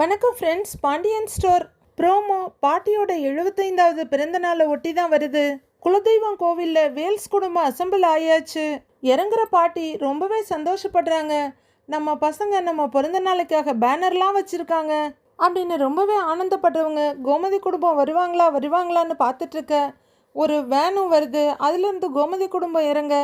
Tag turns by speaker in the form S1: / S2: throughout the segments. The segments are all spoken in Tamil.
S1: வணக்கம் ஃப்ரெண்ட்ஸ் பாண்டியன் ஸ்டோர் ப்ரோமோ பாட்டியோட எழுபத்தைந்தாவது பிறந்த நாளை ஒட்டி தான் வருது. குலதெய்வம் கோவிலில் வேல்ஸ் குடும்பம் அசம்பிள் ஆயாச்சு. இறங்குற பாட்டி ரொம்பவே சந்தோஷப்படுறாங்க. நம்ம பசங்க நம்ம பிறந்த நாளைக்காக பேனர்லாம் வச்சுருக்காங்க. அப்படின்னு ரொம்பவே ஆனந்தப்படுறவங்க கோமதி குடும்பம் வருவாங்களா வருவாங்களான்னு பார்த்துட்ருக்க ஒரு வேனும் வருது. அதுலேருந்து கோமதி குடும்பம் இறங்க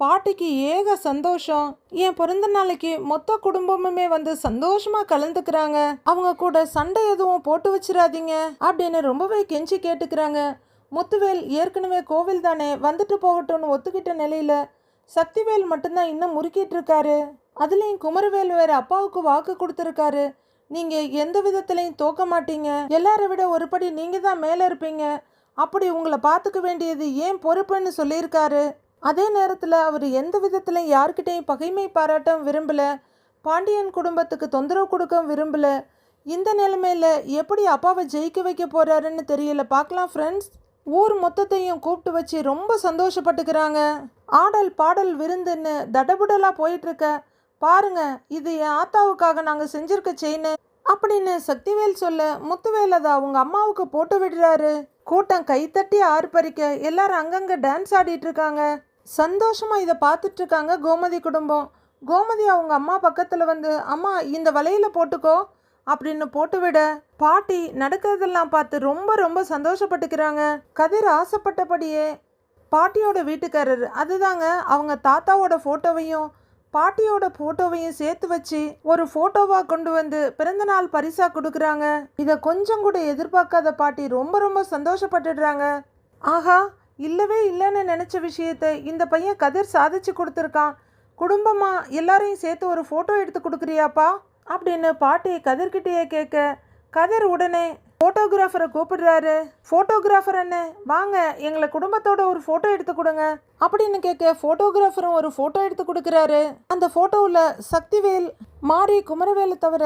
S1: பாட்டிக்கு ஏக சந்தோஷம். என் பிறந்த நாளைக்கு மொத்த குடும்பமுமே வந்து சந்தோஷமா கலந்துக்கிறாங்க. அவங்க கூட சண்டை எதுவும் போட்டு வச்சிடாதீங்க அப்படின்னு ரொம்பவே கெஞ்சி கேட்டுக்கிறாங்க. முத்துவேல் ஏற்கனவே கோவில் தானே வந்துட்டு போகட்டும்னு ஒத்துக்கிட்ட நிலையில சக்திவேல் மட்டும்தான் இன்னும் முறுக்கிட்டு இருக்காரு. அதுலேயும் குமரவேல் வேற அப்பாவுக்கு வாக்கு கொடுத்துருக்காரு. நீங்க எந்த விதத்துலையும் தோக்க மாட்டீங்க. எல்லாரை விட ஒரு படி நீங்க தான் மேலே இருப்பீங்க. அப்படி உங்களை பார்த்துக்க வேண்டியது ஏன் பொறுப்புன்னு சொல்லியிருக்காரு. அதே நேரத்தில் அவர் எந்த விதத்தில் யார்கிட்டையும் பகைமை பாராட்டம் விரும்பல. பாண்டியன் குடும்பத்துக்கு தொந்தரவு கொடுக்க விரும்பல. இந்த நிலைமையில் எப்படி அப்பாவை ஜெயிக்க வைக்க போகிறாருன்னு தெரியல. பார்க்கலாம் ஃப்ரெண்ட்ஸ் ஊர் மொத்தத்தையும் கூப்பிட்டு வச்சு ரொம்ப சந்தோஷப்பட்டுக்கிறாங்க. ஆடல் பாடல் விருந்துன்னு தடபுடலாக போயிட்டுருக்க. பாருங்க இது என் ஆத்தாவுக்காக நாங்கள் செஞ்சுருக்க செயின் அப்படின்னு சக்திவேல் சொல்ல முத்துவேல் அதை அவங்க அம்மாவுக்கு போட்டு விடுறாரு. கூட்டம் கைத்தட்டி ஆர்ப்பரிக்க எல்லாரும் அங்கங்கே டான்ஸ் ஆடிட்டு இருக்காங்க சந்தோஷமாக இதை பார்த்துட்ருக்காங்க கோமதி குடும்பம். கோமதி அவங்க அம்மா பக்கத்தில் வந்து அம்மா இந்த வலையில் போட்டுக்கோ அப்படின்னு போட்டு விட பாட்டி நடக்கிறதெல்லாம் பார்த்து ரொம்ப ரொம்ப சந்தோஷப்பட்டுக்கிறாங்க. கதிர் ஆசைப்பட்டபடியே பாட்டியோட வீட்டுக்காரர் அதுதாங்க அவங்க தாத்தாவோட ஃபோட்டோவையும் பாட்டியோட ஃபோட்டோவையும் சேர்த்து வச்சு ஒரு ஃபோட்டோவாக கொண்டு வந்து பிறந்தநாள் பரிசாக கொடுக்குறாங்க. இதை கொஞ்சம் கூட எதிர்பார்க்காத பாட்டி ரொம்ப ரொம்ப சந்தோஷப்பட்டுடுறாங்க. ஆஹா இல்லவே இல்லைன்னு நினச்ச விஷயத்த இந்த பையன் கதிர் சாதிச்சு கொடுத்துருக்கான். குடும்பமாக எல்லாரையும் சேர்த்து ஒரு ஃபோட்டோ எடுத்து கொடுக்குறியாப்பா? அப்படின்னு பாட்டி கதிர்கிட்டயே கேட்க கதிர் உடனே ஃபோட்டோகிராஃபரை கூப்பிடுறாரு. ஃபோட்டோகிராஃபர் அண்ணே வாங்க எங்களை குடும்பத்தோட ஒரு ஃபோட்டோ எடுத்து கொடுங்க. அப்படின்னு கேட்க ஃபோட்டோகிராஃபரும் ஒரு ஃபோட்டோ எடுத்து கொடுக்குறாரு. அந்த ஃபோட்டோவில் சக்திவேல் மாரி குமரவேலை தவிர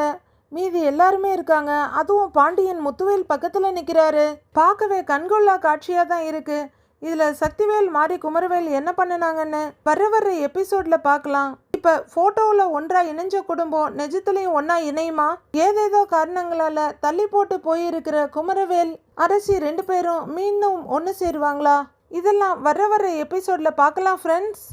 S1: மீதி எல்லாருமே இருக்காங்க. அதுவும் பாண்டியன் முத்துவேல் பக்கத்தில் நிற்கிறாரு பார்க்கவே கண்கொள்ளா காட்சியாக தான் இருக்குது இதில் சக்திவேல் மாறி குமரவேல் என்ன பண்ணினாங்கன்னு வர வர எபிசோடில் பார்க்கலாம் இப்போ ஃபோட்டோவில் ஒன்றாக இணைஞ்ச குடும்பம் நிஜத்துலையும் ஒன்றா இணையுமா? ஏதேதோ காரணங்களால் தள்ளி போட்டு போயிருக்கிற குமரவேல் அரசி ரெண்டு பேரும் மீண்டும் ஒன்று சேருவாங்களா? இதெல்லாம் வர வர எபிசோடில் பார்க்கலாம் ஃப்ரெண்ட்ஸ்